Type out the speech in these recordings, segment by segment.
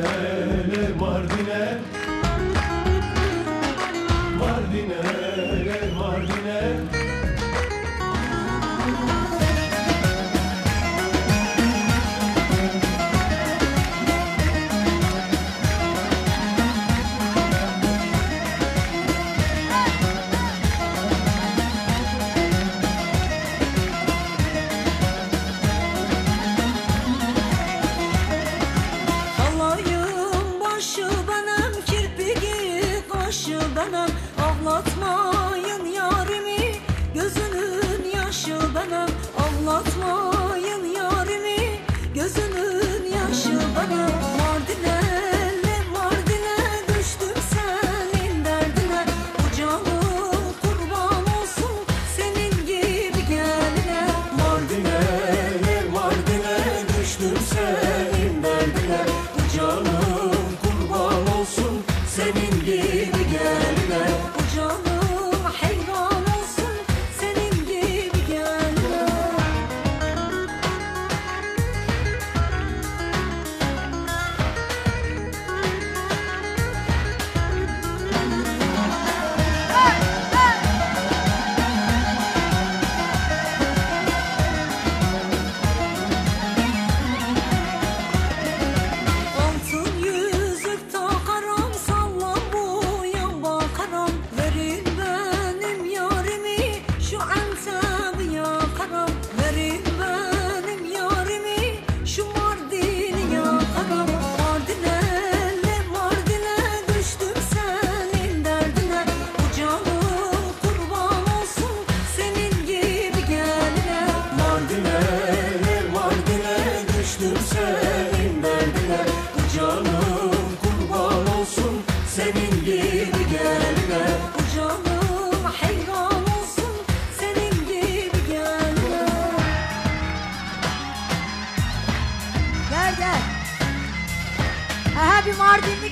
neler var diye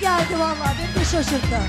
geldi vallahi beni de şaşırttı.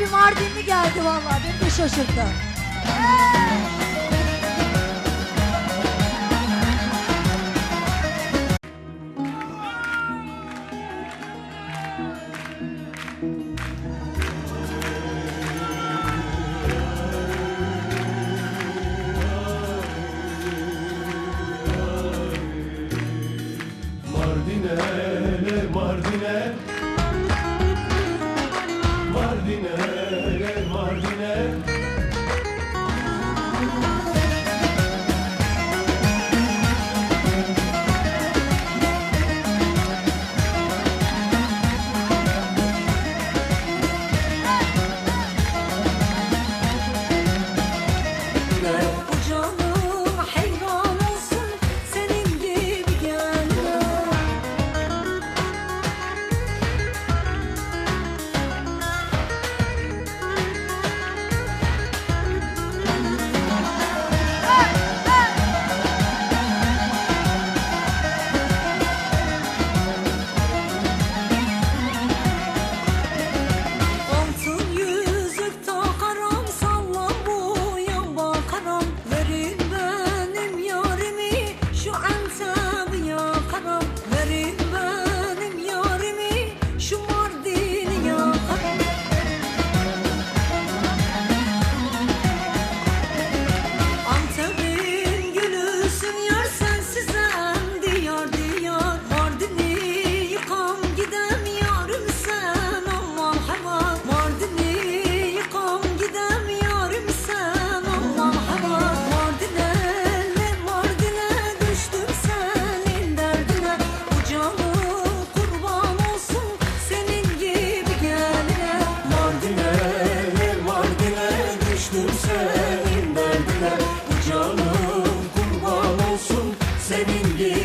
bir Mardinli geldi vallahi beni de şaşırttı. Medina. Olsun